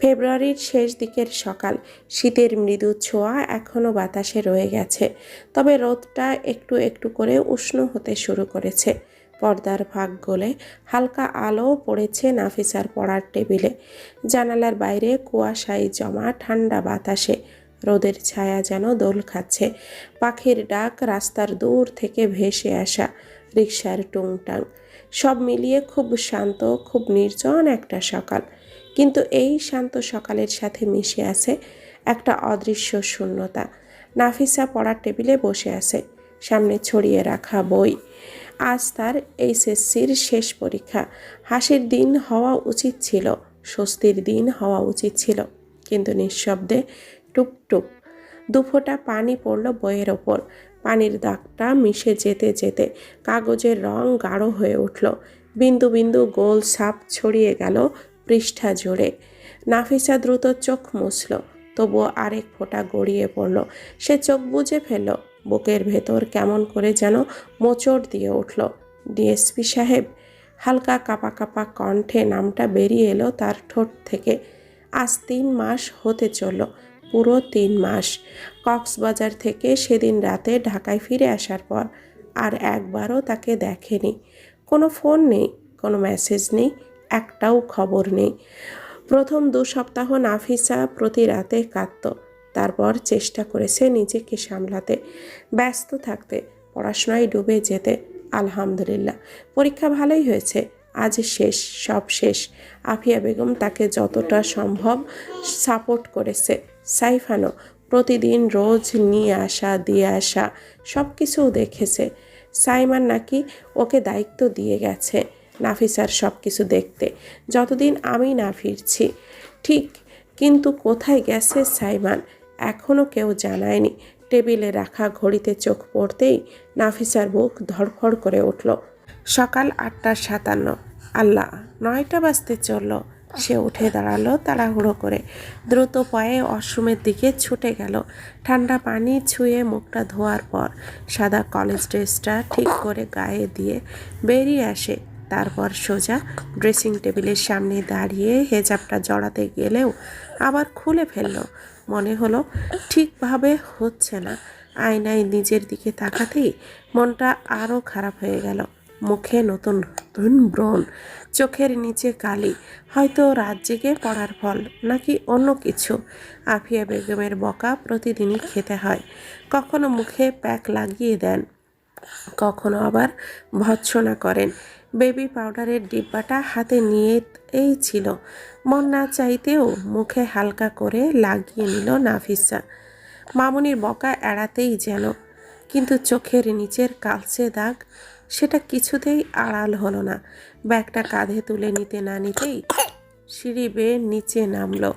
ফেব্রুয়ারির শেষ দিকের সকাল। শীতের মৃদু ছোঁয়া এখনও বাতাসে রয়ে গেছে। তবে রোদটা একটু একটু করে উষ্ণ হতে শুরু করেছে। পর্দার ভাগ গলে হালকা আলো পড়েছে নাফিসার পড়ার টেবিলে। জানালার বাইরে কুয়াশায় জমা ঠান্ডা বাতাসে। রোদের ছায়া যেন দোল খাচ্ছে। পাখির ডাক রাস্তার দূর থেকে ভেসে আসা রিক্সার টুংটাং। সব মিলিয়ে খুব শান্ত, খুব নির্জন একটা সকাল। কিন্তু এই শান্ত সকালের সাথে মিশে আছে একটা অদৃশ্য শূন্যতা। নাফিসা পড়ার টেবিলে বসে আছে, সামনে ছড়িয়ে রাখা বই। আজ তার এইচএসসির শেষ পরীক্ষা। হাসির দিন হওয়া উচিত ছিল, স্বস্তির দিন হওয়া উচিত ছিল, কিন্তু নিঃশব্দে টুপ দুফোঁটা পানি পড়ল বইয়ের ওপর। পানির দাগটা মিশে যেতে যেতে কাগজের রং গাঢ় হয়ে উঠল। বিন্দু বিন্দু গোল সাপ ছড়িয়ে গেল পৃষ্ঠা জুড়ে। নাফিসা দ্রুত চোখ মুছল, তবুও আরেক ফোঁটা গড়িয়ে পড়ল। সে চোখ বুজে ফেলল, বুকের ভেতর কেমন করে যেন মোচড় দিয়ে উঠল। ডিএসপি সাহেব হালকা কাপা কাপা কণ্ঠে নামটা বেরিয়ে এলো তার ঠোঁট থেকে। আজ তিন মাস হতে চলল, পুরো তিন মাস। কক্সবাজার থেকে সেদিন রাতে ঢাকায় ফিরে আসার পর আর একবারও তাকে দেখেনি। কোনো ফোন নেই, কোনো মেসেজ নেই একটাও খবর নেই। প্রথম দু সপ্তাহ নাফিসা প্রতি রাতে কাঁদত। তারপর চেষ্টা করেছে নিজেকে সামলাতে, ব্যস্ত থাকতে, পড়াশোনায় ডুবে যেতে। আলহামদুলিল্লাহ, পরীক্ষা ভালোই হয়েছে। আজ শেষ, সব শেষ। আফিয়া বেগম তাকে যতটা সম্ভব সাপোর্ট করেছে। সাইফানো প্রতিদিন রোজ নিয়ে আসা, দিয়ে আসা সব কিছুও দেখেছে। সাইমান নাকি ওকে দায়িত্ব দিয়ে গেছে। নাফিসার সব কিছু দেখতে। যতদিন আমি না ফিরছি, ঠিক, কিন্তু কোথায় গেছে সাইমান? এখনও কেউ জানায়নি। টেবিলে রাখা ঘড়িতে চোখ পড়তেই নাফিসার বুক ধড়ফড় করে উঠল। সকাল আটটা সাতান্ন। আল্লাহ, নয়টা বাজতে চলল। সে উঠে দাঁড়াল তাড়াহুড়ো করে। দ্রুত পায়ে ওয়াশরুমের দিকে ছুটে গেল। ঠান্ডা পানি ছুঁয়ে মুখটা ধোয়ার পর সাদা কলেজ ড্রেসটা ঠিক করে গায়ে দিয়ে বেরিয়ে আসে। তারপর সোজা ড্রেসিং টেবিলের সামনে দাঁড়িয়ে হেজাবটা জড়াতে গেলেও আবার খুলে ফেলল। মনে হলো, ঠিকভাবে হচ্ছে না। আয়নায় নিজের দিকে তাকাতেই মনটা আরও খারাপ হয়ে গেল। মুখে নতুন নতুন ব্রণ, চোখের নিচে কালি, হয়তো রাত জেগে পড়ার ফল নাকি অন্য কিছু। আফিয়া বেগমের বকা প্রতিদিনই খেতে হয়। কখনো মুখে প্যাক লাগিয়ে দেন, কখনো আবার ভৎসনা করেন। বেবি পাউডারের ডিব্বাটা হাতে নিয়ে এই ছিল। মন না চাইতেও মুখে হালকা করে লাগিয়ে নিল নাফিসা। মামুনির বকা এড়াতেই যেন, কিন্তু চোখের নিচের কালচে দাগ সেটা কিছুতেই আড়াল হলো না। ব্যাগটা কাঁধে তুলে নিতে না নিতেই সিঁড়ি বেয়ে নিচে নামলো।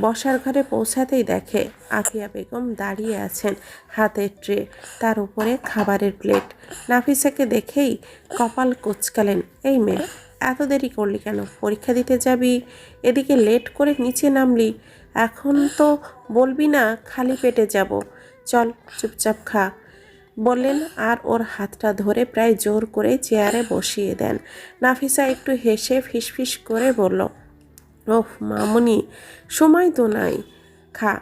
বসার ঘরে পৌঁছাতেই দেখে আফিয়া বেগম দাঁড়িয়ে আছেন হাতের ট্রে, তার উপরে খাবারের প্লেট। নাফিসাকে দেখেই কপাল কুচকালেন। এই মেয়ে, এত দেরি করলি কেন? পরীক্ষা দিতে যাবি? এদিকে লেট করে নিচে নামলি। এখন তো বলবি না, খালি পেটে যাব। চল, চুপচাপ খা। বললেন, আর ওর হাতটা ধরে প্রায় জোর করে চেয়ারে বসিয়ে দেন। নাফিসা একটু হেসে ফিসফিস করে বলল ওহ, মামনি, সময় তো নাই। খা,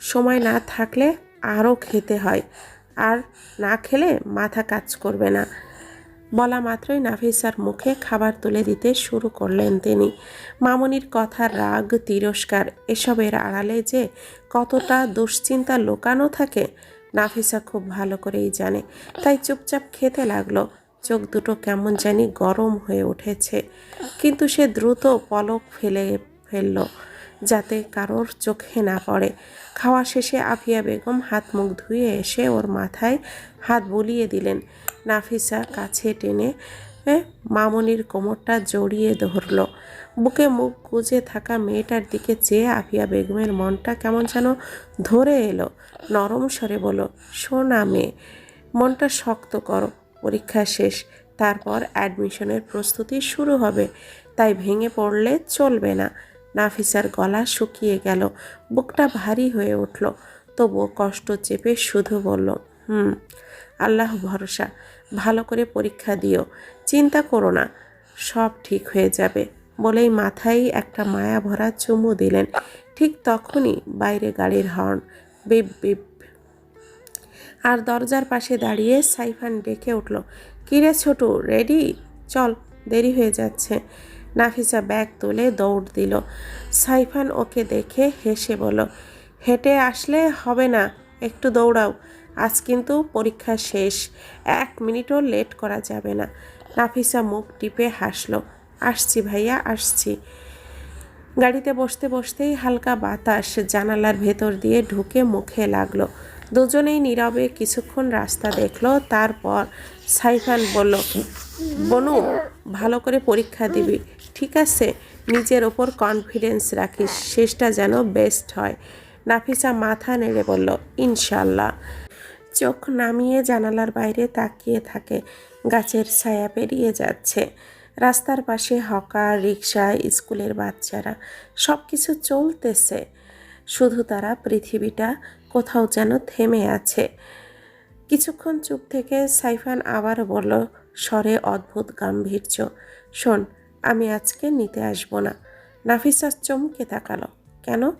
সময় না থাকলে আরও খেতে হয়। আর না খেলে মাথা কাজ করবে না। বলা মাত্রই নাফিসার মুখে খাবার তুলে দিতে শুরু করলেন তিনি। মামনির কথার রাগ, তিরস্কার এসবের আড়ালে যে কতটা দুশ্চিন্তা লোকানো থাকে, নাফিসা খুব ভালো করেই জানে। তাই চুপচাপ খেতে লাগল। চোখ দুটো কেমন জানি গরম হয়ে উঠেছে। কিন্তু সে দ্রুত পলক ফেলে ফেলল যাতে কারোর চোখে না পড়ে। খাওয়া শেষে আফিয়া বেগম হাত মুখ ধুয়ে এসে ওর মাথায় হাত বুলিয়ে দিলেন। নাফিসা কাছে টেনে মামনির কোমরটা জড়িয়ে ধরল। বুকে মুখ গুজে থাকা মেয়েটার দিকে চেয়ে আফিয়া বেগমের মনটা কেমন যেন ধরে এলো। নরম স্বরে বলো শোনা মেয়ে, মনটা শক্ত করো। পরীক্ষা শেষ, তারপর অ্যাডমিশনের প্রস্তুতি শুরু হবে। তাই ভেঙে পড়লে চলবে না। নাফিসার গলা শুকিয়ে গেল। বুকটা ভারী হয়ে উঠল। তবুও কষ্ট চেপে শুধু বলল, হুম, আল্লাহ ভরসা। ভালো করে পরীক্ষা দিও। চিন্তা করো না, সব ঠিক হয়ে যাবে। বলেই মাথায় একটা মায়া ভরা চুমু দিলেন। ঠিক তখনই বাইরে গাড়ির হর্ন, বিপ বিপ আর দরজার পাশে দাঁড়িয়ে সাইফান ডেকে উঠল, কিরে ছোটু, রেডি? চল, দেরি হয়ে যাচ্ছে। নাফিসা ব্যাগ তুলে দৌড় দিল। সাইফান ওকে দেখে হেসে বলল, হেঁটে আসলে হবে না, একটু দৌড়াও, আজ কিন্তু পরীক্ষা শেষ, এক মিনিটও লেট করা যাবে না। নাফিসা মুখ টিপে হাসলো, আসছি ভাইয়া, আসছি। গাড়িতে বসতে বসতেই হালকা বাতাস জানালার ভেতর দিয়ে ঢুকে মুখে লাগল। দুজনেই নীরবে কিছুক্ষণ রাস্তা দেখল, তারপর সাইফান বলল, বনু, ভালো করে পরীক্ষা দিবি, ঠিক আছে? নিজের ওপর কনফিডেন্স রাখিস, শেষটা যেন বেস্ট হয়। নাফিসা মাথা নেড়ে বলল ইনশাল্লাহ চোখ নামিয়ে জানালার বাইরে তাকিয়ে থাকে, গাছের ছায়া পেরিয়ে যাচ্ছে। রাস্তার পাশে হকার রিক্সা স্কুলের বাচ্চারা সব কিছু চলতেছে। শুধু তারা পৃথিবীটা কোথাও যেন থেমে আছে। কিছুক্ষণ চুপ থেকে সাইফান আবার বলল, স্বরে অদ্ভুত গাম্ভীর্য। শোন, আমি আজকে নিতে আসব না। নাফিসা চমকে তাকালো। কেন?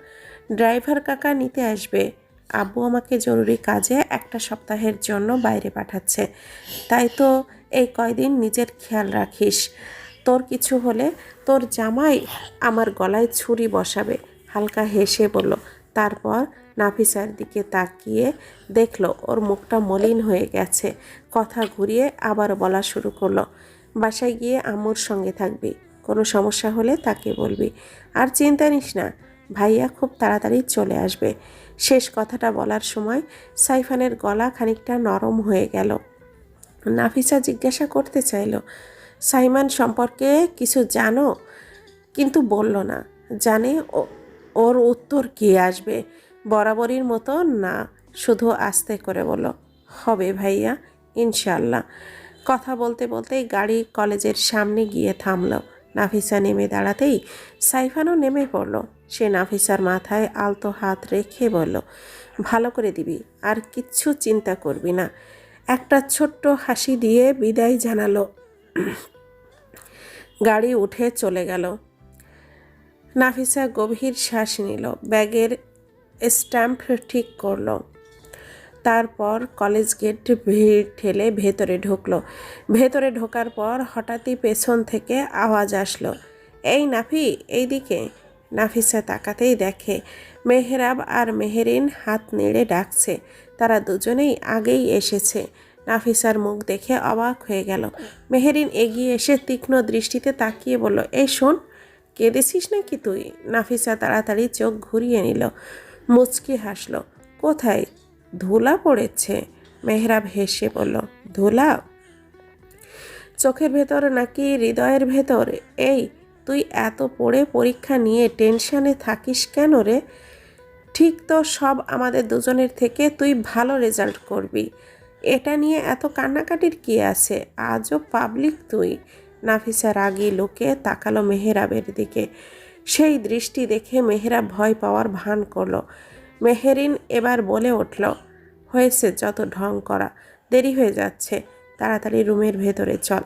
ড্রাইভার কাকা নিতে আসবে। আব্বু আমাকে জরুরি কাজে একটা সপ্তাহের জন্য বাইরে পাঠাচ্ছে। তাই তো এই কয়দিন নিজের খেয়াল রাখিস। তোর কিছু হলে তোর জামাই আমার গলায় ছুরি বসাবে। হালকা হেসে বলল তারপর নাফিসার দিকে তাকিয়ে দেখল, ওর মুখটা মলিন হয়ে গেছে। কথা ঘুরিয়ে আবার বলা শুরু করল, বাসায় গিয়ে আম্মুর সঙ্গে থাকবি, কোনো সমস্যা হলে তাকে বলবি। আর চিন্তা নিস না, ভাইয়া খুব তাড়াতাড়ি চলে আসবে। শেষ কথাটা বলার সময় সাইফানের গলা খানিকটা নরম হয়ে গেল। নাফিসা জিজ্ঞাসা করতে চাইল, সাইমান সম্পর্কে কিছু জানো? কিন্তু বলল না, জানে ও- ওর উত্তর কি আসবে? বরাবরের মতো না, শুধু আস্তে করে বলো হবে ভাইয়া ইনশাল্লাহ কথা বলতে বলতেই গাড়ি কলেজের সামনে গিয়ে থামলো। নাফিসা নেমে দাঁড়াতেই সাইফানও নেমে পড়ল। সে নাফিসার মাথায় আলতো হাত রেখে বলল, ভালো করে দিবি, আর কিচ্ছু চিন্তা করবি না। একটা ছোট্ট হাসি দিয়ে বিদায় জানালো। গাড়ি উঠে চলে গেল। নাফিসা গভীর শ্বাস নিল, ব্যাগের স্ট্যাম্প ঠিক করল। তারপর কলেজ গেট ভিড় ঠেলে ভেতরে ঢুকলো। ভেতরে ঢোকার পর হঠাৎই পেছন থেকে আওয়াজ আসলো, এই নাফি, এইদিকে। নাফিসা তাকাতেই দেখে, মেহরাব আর মেহেরিন হাত নেড়ে ডাকছে, তারা দুজনেই আগেই এসেছে। নাফিসার মুখ দেখে অবাক হয়ে গেল। মেহেরিন এগিয়ে এসে তীক্ষ্ণ দৃষ্টিতে তাকিয়ে বলল, এই শোন কেঁদেছিস নাকি তুই? নাফিসা তাড়াতাড়ি চোখ ঘুরিয়ে নিল। মুচকি হাসলো। কোথায়? ধুলা পড়েছে। মেহরাব হেসে বলল, ধুলা? চোখের ভেতর নাকি হৃদয়ের ভেতর? এই, তুই এত পড়ে পরীক্ষা নিয়ে টেনশনে থাকিস কেন রে? ঠিক তো সব আমাদের দুজনের থেকে তুই ভালো রেজাল্ট করবি। এটা নিয়ে এত কান্নাকাটির কি আছে? আজও পাবলিক তুই। নাফিসা রাগী লোকে তাকালো মেহেরাবের দিকে। সেই দৃষ্টি দেখে মেহেরাব ভয় পাওয়ার ভান করল। মেহেরিন এবার বলে উঠল, হয়েছে যত ঢং করা, দেরি হয়ে যাচ্ছে, তাড়াতাড়ি রুমের ভেতরে চল।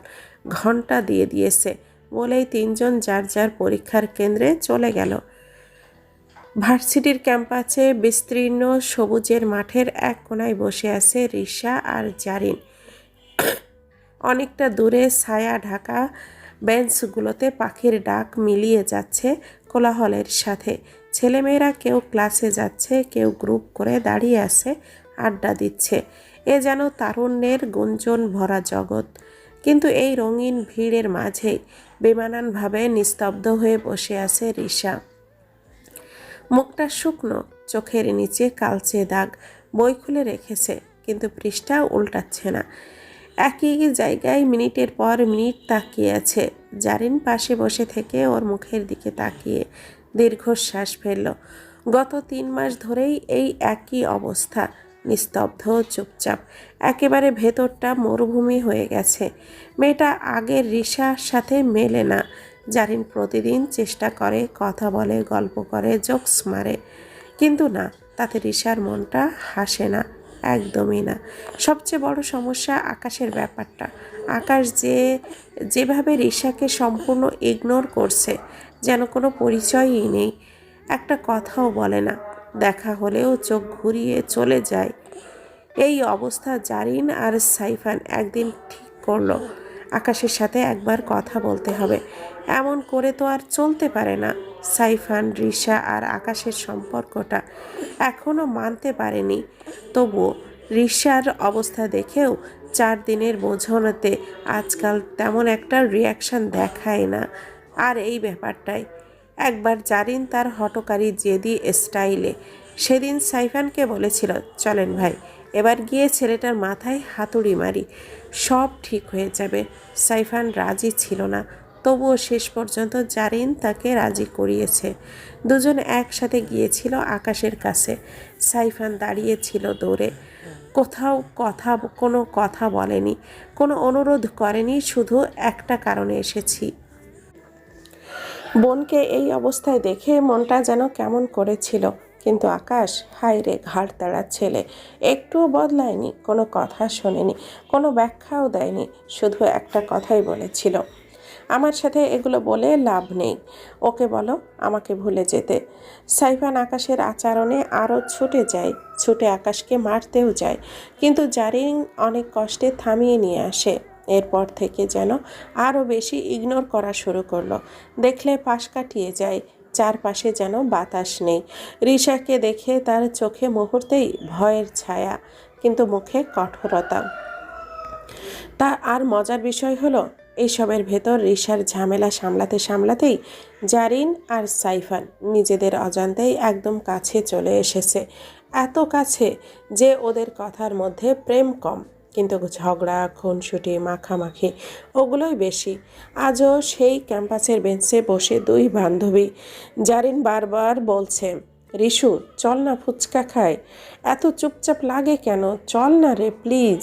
ঘণ্টা দিয়ে দিয়েছে। বলেই তিনজন যার যার পরীক্ষার কেন্দ্রে চলে গেল। ভার্সিটির ক্যাম্পাসে বিস্তীর্ণ সবুজের মাঠের এক কোনায় বসে আছে রিসা আর জারিন। অনেকটা দূরে ছায়া ঢাকা বেঞ্চগুলোতে পাখির ডাক মিলিয়ে যাচ্ছে কোলাহলের সাথে। ছেলেমেয়েরা কেউ ক্লাসে যাচ্ছে, কেউ গ্রুপ করে দাঁড়িয়ে আছে, আড্ডা দিচ্ছে। এ যেন তারুণ্যের গুঞ্জন ভরা জগৎ। কিন্তু এই রঙিন ভিড়ের মাঝেই বেমানানভাবে নিস্তব্ধ হয়ে বসে আছে রিসা মুখটা শুকনো, চোখের নিচে কালচে দাগ, বই খুলে রেখেছে, কিন্তু পৃষ্ঠা উল্টাচ্ছে না। একই জায়গায় মিনিটের পর মিনিট তাকিয়ে আছে। জারিন পাশে বসে থেকে ওর মুখের দিকে তাকিয়ে দীর্ঘশ্বাস ফেলল। গত তিন মাস ধরেই এই একই অবস্থা। নিস্তব্ধ, চুপচাপ, একেবারে ভেতরটা মরুভূমি হয়ে গেছে। মেয়েটা আগের রিসার সাথে মেলে না। জারিন প্রতিদিন চেষ্টা করে, কথা বলে, গল্প করে, জোকস মারে। কিন্তু না, তাতে রিসার মনটা হাসে না। একদমই না। সবচেয়ে বড় সমস্যা আকাশের ব্যাপারটা। আকাশ যে, যেভাবে রিশাকে সম্পূর্ণ ইগনোর করছে, যেন কোনো পরিচয়ই নেই, একটা কথাও বলে না। দেখা হলেও চোখ ঘুরিয়ে চলে যায়। এই অবস্থা জারিন আর সাইফান একদিন ঠিক করল। আকাশের সাথে একবার কথা বলতে হবে। এমন করে তো আর চলতে পারে না। সাইফান, রিশা আর আকাশের সম্পর্কটা এখনও মানতে পারেনি। তবুও রিশার অবস্থা দেখেও চার দিনের বোঝানোতে আজকাল তেমন একটা রিয়াকশন দেখায় না। আর এই ব্যাপারটাই। একবার জারিন তার হটকারী জেদি স্টাইলে সেদিন সাইফানকে বলেছিল, চলেন ভাই, এবার গিয়ে ছেলেটার মাথায় হাতুড়ি মারি। সব ঠিক হয়ে যাবে সাইফান রাজি ছিল না। তবুও শেষ পর্যন্ত জারিন তাকে রাজি করিয়েছে। দুজন একসাথে গিয়েছিল আকাশের কাছে। সাইফান দাঁড়িয়েছিল দৌড়ে। কোথাও কথা, কোনো কথা বলেনি। কোনো অনুরোধ করেনি, শুধু একটা কারণে এসেছি। বোনকে এই অবস্থায় দেখে মনটা যেন কেমন করেছিল। কিন্তু আকাশ, হায় রে ঘাড় তাড়া ছেলে, একটুও বদলায়নি, কোনো কথা শোনেনি, কোনো ব্যাখ্যাও দেয়নি, শুধু একটা কথাই বলেছিল। আমার সাথে এগুলো বলে লাভ নেই। ওকে বলো, আমাকে ভুলে যেতে। সাইফান আকাশের আচরণে আরও ছুটে যায়। ছুটে আকাশকে মারতেও যায়, কিন্তু জারিং অনেক কষ্টে থামিয়ে নিয়ে আসে। এরপর থেকে যেন আরও বেশি ইগনোর করা শুরু করল। দেখলে পাশ কাটিয়ে যায়, চারপাশে যেন বাতাস নেই। রিশাকে দেখে তার চোখে মুহূর্তেই ভয়ের ছায়া, কিন্তু মুখে কঠোরতা। তা আর মজার বিষয় হলো এইসবের ভেতর রিশার ঝামেলা সামলাতে সামলাতেই জারিন আর সাইফান নিজেদের অজান্তেই একদম কাছে চলে এসেছে। এত কাছে যে ওদের কথার মধ্যে প্রেম কম, কিন্তু ঝগড়া, খুনসুটি, মাখামাখি ওগুলোই বেশি। আজও সেই ক্যাম্পাসের বেঞ্চে বসে দুই বান্ধবী। জারিন বারবার বলছে, রিশু, চল না ফুচকা খায় এত চুপচাপ লাগে কেন? চল না রে, প্লিজ।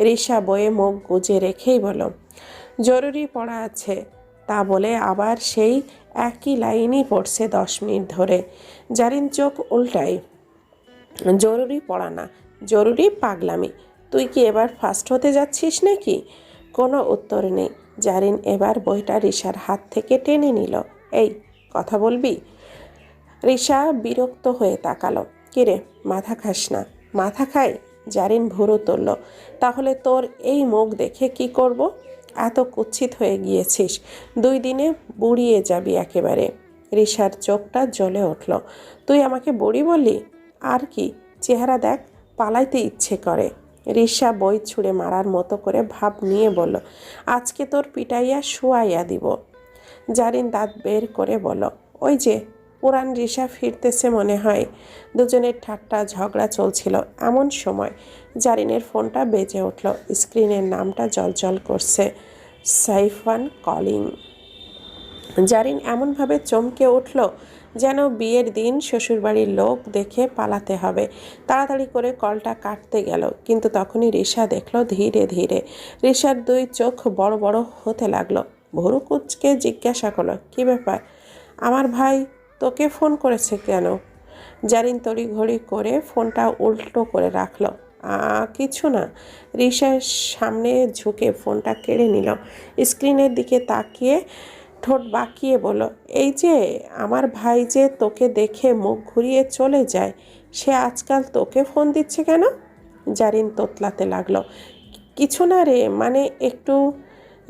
রিশা বয়ে মুখ গুজে রেখেই বলো জরুরি পড়া আছে। তা বলে আবার সেই একই লাইনই পড়ছে দশ মিনিট ধরে। জারিন চোখ উল্টাই জরুরি পড়া না, জরুরি পাগলামি। তুই কি এবার ফার্স্ট হতে যাচ্ছিস নাকি? কোনো উত্তর নেই। জারিন এবার বইটা রিশার হাত থেকে টেনে নিল। এই, কথা বলবি? রিশা বিরক্ত হয়ে তাকালো। কিরে, মাথা খাস না। মাথা খাই? জারিন ভুরু তুলল। তাহলে তোর এই মুখ দেখে কি করব? এত কুচ্ছিত হয়ে গিয়েছিস। দুই দিনে বুড়িয়ে যাবি একেবারে। রিশার চোখটা জ্বলে উঠল। তুই আমাকে বুড়ি বললি? আর কি? চেহারা দেখ, পালাইতে ইচ্ছে করে। রিসা বই ছুঁড়ে মারার মতো করে ভাব নিয়ে বলল, আজকে তোর পিটাইয়া শুয়াইয়া দিব। জারিন দাঁত বের করে বলো ওই যে পুরান রিসা ফিরতেছে মনে হয়। দুজনের ঠাট্টা ঝগড়া চলছিল এমন সময় জারিনের ফোনটা বেজে উঠল। স্ক্রিনের নামটা জলজল করছে, সাইফান কলিং। জারিন এমনভাবে চমকে উঠল যেন বিয়ের দিন শ্বশুরবাড়ির লোক দেখে পালাতে হবে। তাড়াতাড়ি করে কলটা কাটতে গেল, কিন্তু তখনই রিশা দেখল ধীরে ধীরে। রিশার দুই চোখ বড় বড় হতে লাগল। ভরু কুচকে জিজ্ঞাসা করল, কী ব্যাপার? আমার ভাই তোকে ফোন করেছে কেন? জারিন তড়িঘড়ি করে ফোনটা উল্টো করে রাখল। কিছু না। রিশার সামনে ঝুঁকে ফোনটা কেড়ে নিল। স্ক্রিনের দিকে তাকিয়ে ঠোঁট বাঁকিয়ে বলল, এই যে, আমার ভাই যে তোকে দেখে মুখ ঘুরিয়ে চলে যায়, সে আজকাল তোকে ফোন দিচ্ছে কেন? জারিন তোতলাতে লাগল। কিছু না রে মানে একটু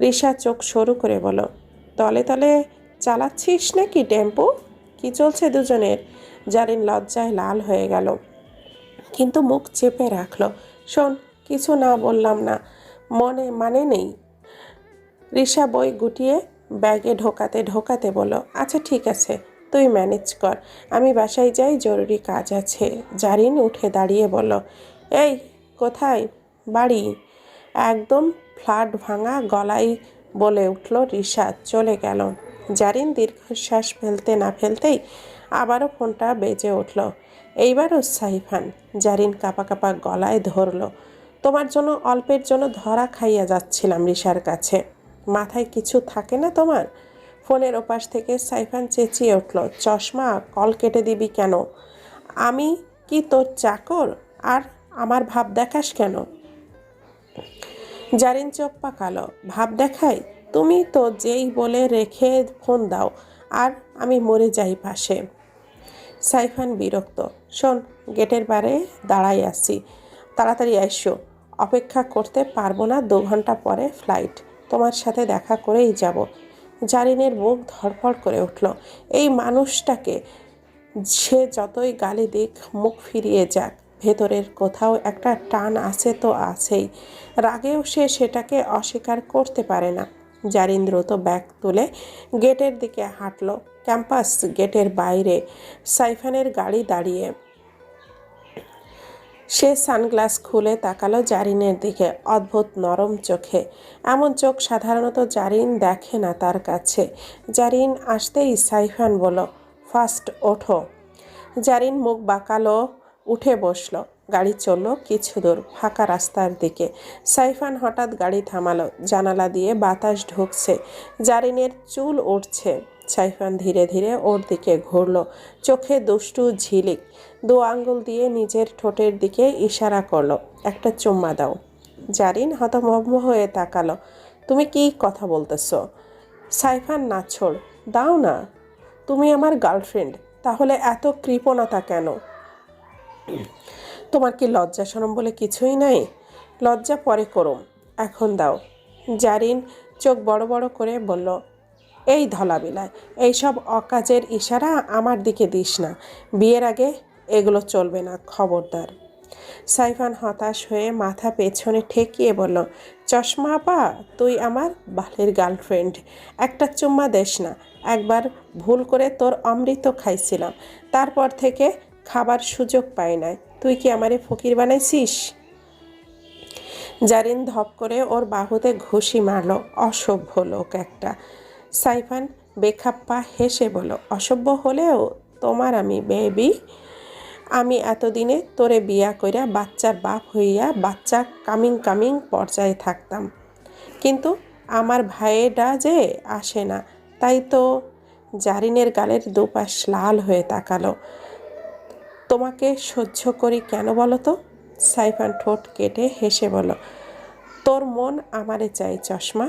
রিসা চোখ সরু করে বলো তলে তলে চালাচ্ছিস নাকি, টেম্পো? কি চলছে দুজনের? জারিন লজ্জায় লাল হয়ে গেল। কিন্তু মুখ চেপে রাখল। শোন, কিছু না বললাম না। মনে মানে নেই। রিসা বই গুটিয়ে ব্যাগে ঢোকাতে ঢোকাতে বলো আচ্ছা ঠিক আছে, তুই ম্যানেজ কর। আমি বাসায় যাই, জরুরি কাজ আছে। জারিন উঠে দাঁড়িয়ে বলো এই, কোথায়? বাড়ি? একদম ফ্ল্যাট ভাঙা গলায় বলে উঠল রিসা চলে গেল। জারিন দীর্ঘশ্বাস ফেলতে না ফেলতেই আবারও ফোনটা বেজে উঠল। এইবারও সাইফান জারিন কাপা কাপা গলায় ধরল, তোমার জন্য, অল্পের জন্য ধরা খাইয়া যাচ্ছিলাম রিসার কাছে। মাথায় কিছু থাকে না তোমার? ফোনের ওপাশ থেকে সাইফান চেঁচিয়ে উঠল, চশমা, কল কেটে দিবি কেন? আমি কি তোর চাকর? আর আমার ভাব দেখাস কেন? জারিন চোখ পাকালো, ভাব দেখাই? তুমি তো যেই বলে রেখে ফোন দাও, আর আমি মরে যাই পাশে। সাইফান বিরক্ত, শোন, গেটের বারে দাঁড়াই আছি, তাড়াতাড়ি এসো। অপেক্ষা করতে পারব না দু ঘণ্টা পরে ফ্লাইট, তোমার সাথে দেখা করেই যাব। জারিনের বুক ধড়ফড় করে উঠল, এই মানুষটাকে সে যতই গালি দিক, মুখ ফিরিয়ে যাক, ভেতরের কোথাও একটা টান আছে তো আছেই, রাগেও সে সেটাকে অস্বীকার করতে পারে না। জারিন দ্রুত ব্যাগ তুলে গেটের দিকে হাঁটলো। ক্যাম্পাস গেটের বাইরে সাইফানের গাড়ি দাঁড়িয়ে। সে সানগ্লাস খুলে তাকালো জারিনের দিকে, অদ্ভুত নরম চোখে। এমন চোখ সাধারণত জারিন দেখে না তার কাছে। জারিন আসতেই সাইফান বলল ফার্স্ট ওঠো। জারিন মুখ বাঁকালো, উঠে বসল। গাড়ি চলল কিছু দূর, ফাঁকা রাস্তার দিকে। সাইফান হঠাৎ গাড়ি থামালো, জানালা দিয়ে বাতাস ঢুকছে, জারিনের চুল উঠছে সাইফান ধীরে ধীরে ওর দিকে ঘুরল, চোখে দুষ্টু ঝিলিক, দু আঙ্গুল দিয়ে নিজের ঠোঁটের দিকে ইশারা করল, একটা চুম্মা দাও। জারিন হতভম্ব হয়ে তাকালো, তুমি কি কথা বলতেছ? সাইফান নাছোড়, দাও না, তুমি আমার গার্লফ্রেন্ড, তাহলে এত কৃপণতা কেন? তোমার কি লজ্জা সরম বলে কিছুই নাই? লজ্জা পরে করুম। এখন দাও। জারিন চোখ বড় বড় করে বলল, এই ধলাবিলায় এইসব অকাজের ইশারা আমার দিকে দিস না। বিয়ের আগে এগুলো চলবে না, খবরদার। সাইফান হতাশ হয়ে মাথা পেছনে ঠেকিয়ে বলল, চশমা আপা, তুই আমার বালের গার্লফ্রেন্ড। একটা চুম্মা দেস না। একবার ভুল করে তোর অমৃত খাইছিলাম। তারপর থেকে খাবার সুযোগ পাই নাই। তুই কি আমারে ফকির বানাইছিস? জারিন ধপ করে ওর বাহুতে ঘুষি মারলো। অসভ্য লোক একটা। সাইফান বেখাপ্পা হেসে বলল, অসভ্য হলেও তোমার আমি, বেবি। আমি এতদিনে তোরে বিয়া কইরা বাচ্চার বাপ হইয়া বাচ্চা কামিং কামিং পর্যায়ে থাকতাম। কিন্তু আমার ভাইয়েরা যে আসে না, তাই তো জারিনের গালের দুপাশ লাল হয়ে তাকালো। তোমাকে সহ্য করি কেন বলো তো? সাইফান ঠোঁট কেটে হেসে বলো তোর মন আমারে চাই, চশমা।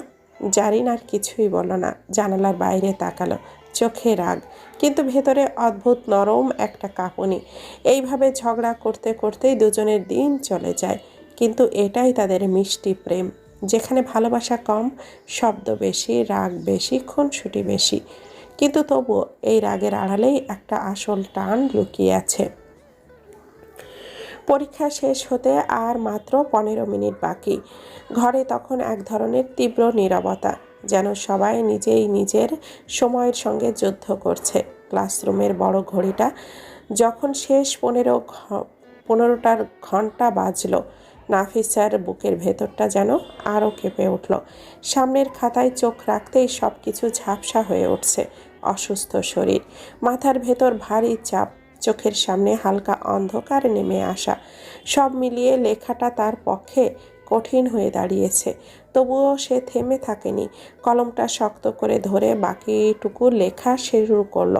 জারিন আর কিছুই বলো না। জানালার বাইরে তাকালো, চোখে রাগ, কিন্তু ভেতরে অদ্ভুত নরম একটা কাঁপুনি। এইভাবে ঝগড়া করতে করতেই দুজনের দিন চলে যায়, কিন্তু এটাই তাদের মিষ্টি প্রেম। যেখানে ভালোবাসা কম, শব্দ বেশি, রাগ বেশি, খুনসুটি বেশি। কিন্তু তবুও এই রাগের আড়ালেই একটা আসল টান লুকিয়ে আছে। পরীক্ষা শেষ হতে আর মাত্র পনেরো মিনিট বাকি। ঘরে তখন এক ধরনের তীব্র নীরবতা, যেন সবাই নিজেই নিজের সময়ের সঙ্গে যুদ্ধ করছে। ক্লাসরুমের বড় ঘড়িটা যখন শেষ পনেরো পনেরোটার ঘণ্টা বাজলো, নাফিসার বুকের ভেতরটা যেন আরও কেঁপে উঠল। সামনের খাতায় চোখ রাখতেই সব কিছু ঝাপসা হয়ে উঠছে, অসুস্থ শরীর। মাথার ভেতর ভারী চাপ চোখের সামনে হালকা অন্ধকার নেমে আসা। সব মিলিয়ে লেখাটা তার পক্ষে কঠিন হয়ে দাঁড়িয়েছে। তবুও সে থেমে থাকেনি। কলমটা শক্ত করে ধরে বাকিটুকু লেখা শুরু করল।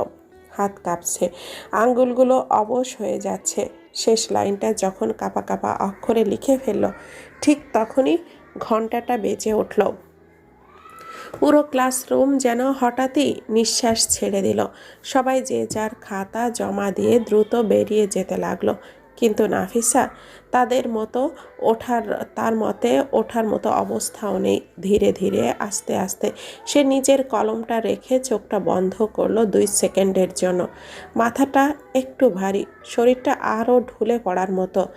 হাত কাঁপছে। আঙ্গুলগুলো অবশ হয়ে যাচ্ছে। শেষ লাইনটা যখন কাপা কাপা অক্ষরে লিখে ফেলল, ঠিক তখনই ঘন্টাটা বেজে উঠল। পুরো ক্লাসরুম যেন হঠাৎই নিঃশ্বাস ছেড়ে দিল। সবাই যে যার খাতা জমা দিয়ে দ্রুত বেরিয়ে যেতে লাগল। কিন্তু নাফিসা তাদের মতো ওঠার, তার মতে ওঠার মতো অবস্থাও নেই। ধীরে ধীরে আস্তে আস্তে সে নিজের কলমটা রেখে চোখটা বন্ধ করল দুই সেকেন্ডের জন্য। মাথাটা একটু ভারী, শরীরটা আরও ঢুলে পড়ার মতো।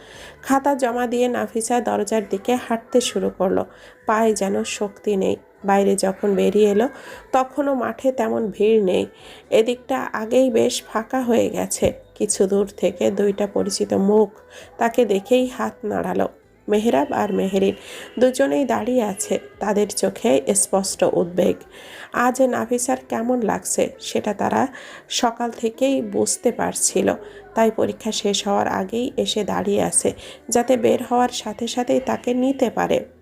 খাতা জমা দিয়ে নাফিসা দরজার দিকে হাঁটতে শুরু করল। পায়ে যেন শক্তি নেই। বাইরে যখন বেরিয়ে এলো, তখনও মাঠে তেমন ভিড় নেই। এদিকটা আগেই বেশ ফাঁকা হয়ে গেছে। কিছু দূর থেকে দুইটা পরিচিত মুখ তাকে দেখেই হাত নাড়ালো। মেহরাব আর মেহেরিন দুজনেই দাঁড়িয়ে আছে। তাদের চোখে স্পষ্ট উদ্বেগ। আজ নাফিসার কেমন লাগছে সেটা তারা সকাল থেকেই বুঝতে পারছিল। তাই পরীক্ষা শেষ হওয়ার আগেই এসে দাঁড়িয়ে আছে, যাতে বের হওয়ার সাথে সাথেই তাকে নিতে পারে।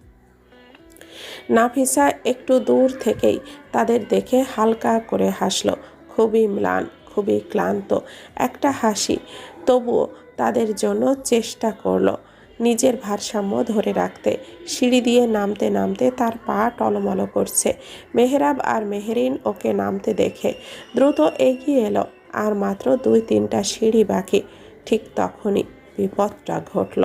নাফিসা একটু দূর থেকেই তাদের দেখে হালকা করে হাসলো। খুবই ম্লান, খুবই ক্লান্ত, একটা হাসি। তবুও তাদের জন্য চেষ্টা করল নিজের ভারসাম্য ধরে রাখতে। সিঁড়ি দিয়ে নামতে নামতে তার পা টলমলো করছে। মেহরাব আর মেহরিন ওকে নামতে দেখে দ্রুত এগিয়ে এলো, আর মাত্র দুই তিনটা সিঁড়ি বাকি। ঠিক তখনই বিপদটা ঘটল।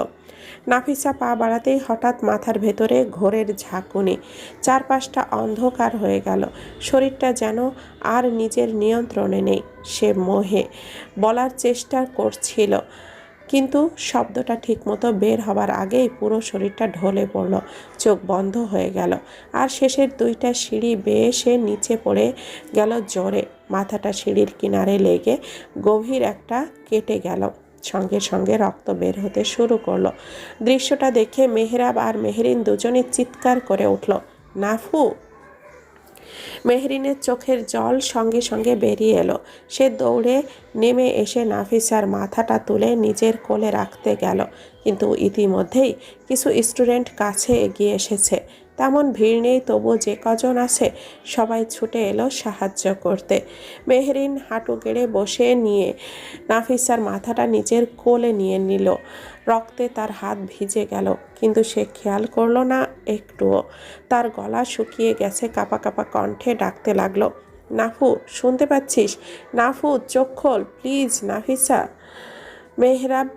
নাফিসা পা বাড়াতেই হঠাৎ মাথার ভেতরে ঘোরের ঝাঁকুনি। চারপাশটা অন্ধকার হয়ে গেল। শরীরটা যেন আর নিজের নিয়ন্ত্রণে নেই। সে মোহে। বলার চেষ্টা করছিল। কিন্তু শব্দটা ঠিকমতো বের হবার আগেই পুরো শরীরটা ঢলে পড়ল। চোখ বন্ধ হয়ে গেল। আর শেষের দুইটা সিঁড়ি বেয়ে সে নিচে পড়ে গেল জোরে মাথাটা সিঁড়ির কিনারে লেগে গভীর একটা কেটে গেল। সঙ্গে সঙ্গে রক্ত বের হতে শুরু করল। দৃশ্যটা দেখে মেহরাব আর মেহরিন দুজনে চিৎকার করে উঠল, নাফু! মেহরিনের চোখের জল সঙ্গে সঙ্গে বেরিয়ে এলো। সে দৌড়ে নেমে এসে নাফিসার মাথাটা তুলে নিজের কোলে রাখতে গেল, কিন্তু ইতিমধ্যেই কিছু স্টুডেন্ট কাছে এগিয়ে এসেছে। তেমন ভিড় নেই তবু যে কজন আছে সবাই ছুটে এলো সাহায্য করতে। মেহরিন হাঁটু গেড়ে বসে নিয়ে নাফিসার মাথাটা নিজের কোলে নিয়ে নিল। রক্তে তার হাত ভিজে গেল, কিন্তু সে খেয়াল করল না একটুও। তার গলা শুকিয়ে গেছে, কাপা কাপা কণ্ঠে ডাকতে লাগল, নাফু, শুনতে পাচ্ছিস? নাফু, চোখ খোল, প্লিজ, নাফিসা। মেহরাব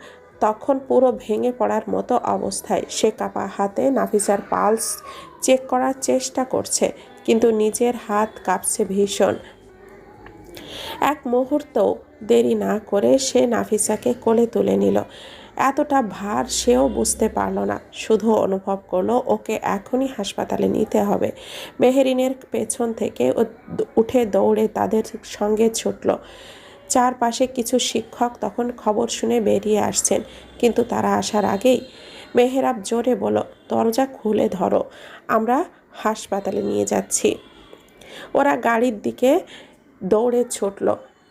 তখন পুরো ভেঙে পড়ার মতো অবস্থায় সে কাপা হাতে নাফিসার পালস চেক করার চেষ্টা করছে, কিন্তু নিজের হাত কাঁপছে ভীষণ। এক মুহূর্ত দেরি না করে সে নাফিসাকে কোলে তুলে নিল। এতটা ভার সেও বুঝতে পারল না, শুধু অনুভব করল ওকে এখনই হাসপাতালে নিতে হবে। মেহেরিনের পেছন থেকে উঠে দৌড়ে তাদের সঙ্গে ছুটল। চারপাশে কিছু শিক্ষক তখন খবর শুনে বেরিয়ে আসছেন, কিন্তু তারা আসার আগেই মেহেরাব জোরে বলো দরজা খুলে ধরো, আমরা হাসপাতালে নিয়ে যাচ্ছি। ওরা গাড়ির দিকে দৌড়ে ছুটল।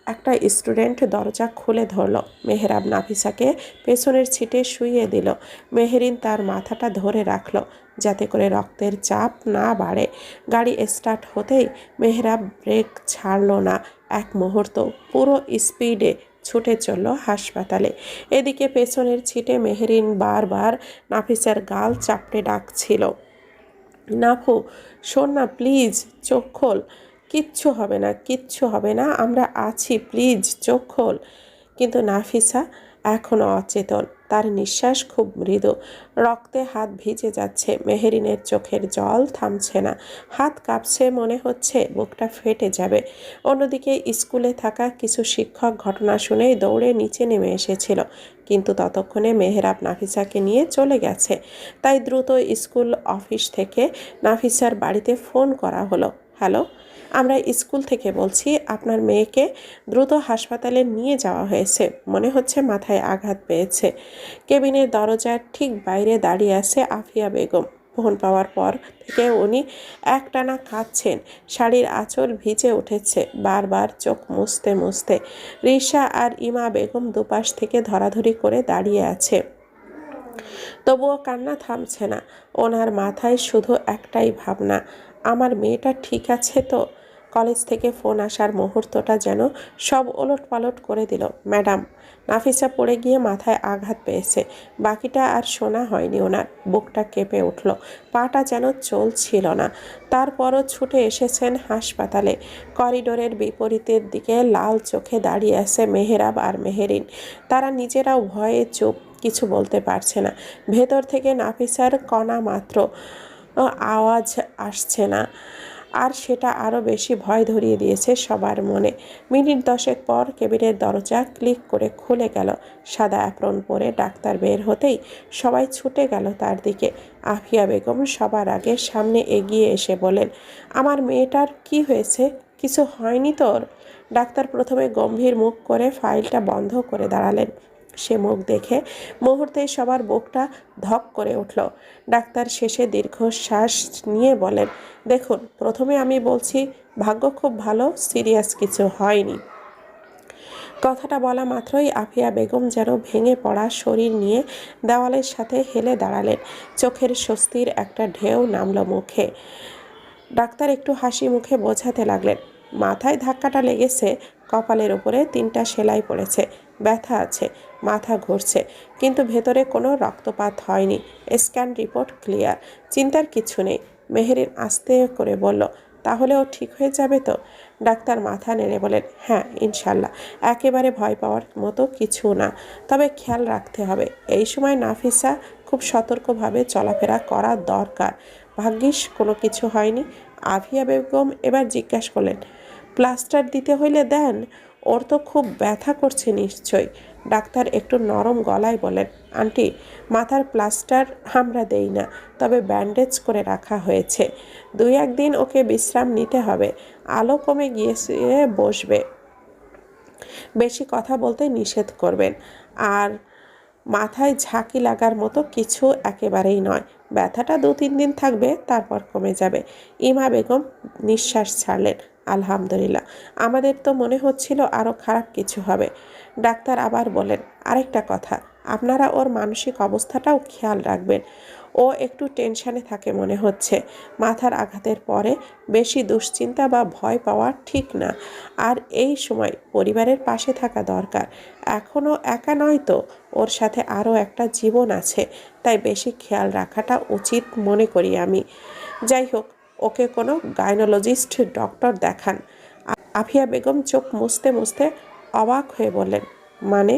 একটা স্টুডেন্ট দরজা খুলে ধরল। মেহরাব নাফিসাকে পেছনের ছিটে শুইয়ে দিল। মেহরিন তার মাথাটা ধরে রাখল। যাতে করে রক্তের চাপ না বাড়ে। গাড়ি স্টার্ট হতেই মেহরাব ব্রেক ছাড়লো না। এক মুহূর্ত পুরো স্পিডে ছুটে চলল হাসপাতালে। এদিকে পেছনের ছিটে মেহরিন বারবার নাফিসার গাল চাপড়ে ডাকছিল। নাফু, শোন না, প্লিজ, চোখ খোল। কিচ্ছু হবে না, কিচ্ছু হবে না, আমরা আছি, প্লিজ, চোখ খোল। কিন্তু নাফিসা এখনও অচেতন। তার নিঃশ্বাস খুব মৃদু। রক্তে হাত ভিজে যাচ্ছে। মেহেরিনের চোখের জল থামছে না। হাত কাঁপছে মনে হচ্ছে বুকটা ফেটে যাবে। অন্যদিকে স্কুলে থাকা কিছু শিক্ষক ঘটনা শুনেই দৌড়ে নিচে নেমে এসেছিল। কিন্তু ততক্ষণে মেহরাব নাফিসাকে নিয়ে চলে গেছে। তাই দ্রুত স্কুল অফিস থেকে নাফিসার বাড়িতে ফোন করা হলো। হ্যালো? আমরা স্কুল থেকে বলছি, আপনার মেয়েকে দ্রুত হাসপাতালে নিয়ে যাওয়া হয়েছে। মনে হচ্ছে মাথায় আঘাত পেয়েছে। কেবিনের দরজার ঠিক বাইরে দাঁড়িয়ে আছে আফিয়া বেগম। ফোন পাওয়ার পর থেকে উনি একটানা কাঁদছেন। শাড়ির আঁচল ভিজে উঠেছে, বারবার চোখ মুছতে মুছতে। রিশা আর ইমা বেগম দুপাশ থেকে ধরাধরি করে দাঁড়িয়ে আছে। তবুও কান্না থামছে না। ওনার মাথায় শুধু একটাই ভাবনা, আমার মেয়েটা ঠিক আছে তো? কলেজ থেকে ফোন আসার মুহূর্তটা যেন সব ওলট পালট করে দিল। ম্যাডাম, নাফিসা পড়ে গিয়ে মাথায় আঘাত পেয়েছে। বাকিটা আর শোনা হয়নি ওনার। বুকটা কেঁপে উঠল। পাটা যেন চলছিল না। তারপরও ছুটে এসেছেন হাসপাতালে। করিডোরের বিপরীতের দিকে লাল চোখে দাঁড়িয়ে আছে মেহেরাব আর মেহেরিন। তারা নিজেরাও ভয়ে চুপ, কিছু বলতে পারছে না। ভেতর থেকে নাফিসার কণা মাত্র আওয়াজ আসছে না। আর সেটা আরও বেশি ভয় ধরিয়ে দিয়েছে সবার মনে। মিনিট দশেক পর কেবিনের দরজা ক্লিক করে খুলে গেল। সাদা অ্যাপ্রন পরে ডাক্তার বের হতেই সবাই ছুটে গেল তার দিকে। আফিয়া বেগম সবার আগে সামনে এগিয়ে এসে বলেন আমার মেয়েটার কি হয়েছে? কিছু হয়নি তোর? ডাক্তার প্রথমে গম্ভীর মুখ করে ফাইলটা বন্ধ করে দাঁড়ালেন। সে মুখ দেখে মুহূর্তে সবার বুকটা ধক করে উঠল। ডাক্তার শেষে দীর্ঘশ্বাস নিয়ে বলেন, দেখুন, প্রথমে আমি বলছি, ভাগ্য খুব ভালো, সিরিয়াস কিছু হয়নি। কথাটা বলা মাত্রই আফিয়া বেগম যেন ভেঙে পড়া শরীর নিয়ে দেওয়ালের সাথে হেলে দাঁড়ালেন। চোখের স্বস্তির একটা ঢেউ নামল মুখে। ডাক্তার একটু হাসি মুখে বোঝাতে লাগলেন, মাথায় ধাক্কাটা লেগেছে, কপালের উপরে তিনটা সেলাই পড়েছে ব্যথা আছে, মাথা ঘুরছে, কিন্তু ভেতরে কোনো রক্তপাত হয়নি। Scan report clear. চিন্তার কিছু নেই। মেহেরিন আস্তে করে বলল ও ঠিক হয়ে যাবে তো? ডাক্তার মাথা নেড়ে বলেন হ্যাঁ ইনশাল্লাহ। একেবারে ভয় পাওয়ার মতো কিছু না। তবে খেয়াল রাখতে হবে। এই সময় নাফিসা খুব সতর্কভাবে চলাফেরা করা দরকার। ভাগ্যিস কোনো কিছু হয়নি। আভিয়া বেগম এবার জিজ্ঞাসা করলেন, প্লাস্টার দিতে হইলে দেন? ওর তো খুব ব্যথা করছে নিশ্চয় ডাক্তার একটু নরম গলায় বলেন, আন্টি, মাথার প্লাস্টার আমরা দেই না, তবে ব্যান্ডেজ করে রাখা হয়েছে। দুই একদিন ওকে বিশ্রাম নিতে হবে, আলো কমে গিয়ে বসবে। বেশি কথা বলতে নিষেধ করবেন। আর মাথায় ঝাঁকি লাগার মতো কিছু একেবারেই নয়। ব্যথাটা দু তিন দিন থাকবে, তারপর কমে যাবে। ইমা বেগম নিঃশ্বাস ছাড়লেন। আলহামদুলিল্লাহ। আমাদের তো মনে হচ্ছিল আরও খারাপ কিছু হবে। ডাক্তার আবার বলেন, আরেকটা কথা, আপনারা ওর মানসিক অবস্থাটাও খেয়াল রাখবেন। ও একটু টেনশানে থাকে মনে হচ্ছে। মাথার আঘাতের পরে বেশি দুশ্চিন্তা বা ভয় পাওয়া ঠিক না। আর এই সময় পরিবারের পাশে থাকা দরকার। এখনও একা নয় তো, ওর সাথে আরও একটা জীবন আছে। তাই বেশি খেয়াল রাখাটা উচিত মনে করি আমি। যাই হোক, ওকে কোনো গাইনোলজিস্ট ডক্টর দেখান। আফিয়া বেগম চোখ মুছতে মুছতে অবাক হয়ে বললেন মানে?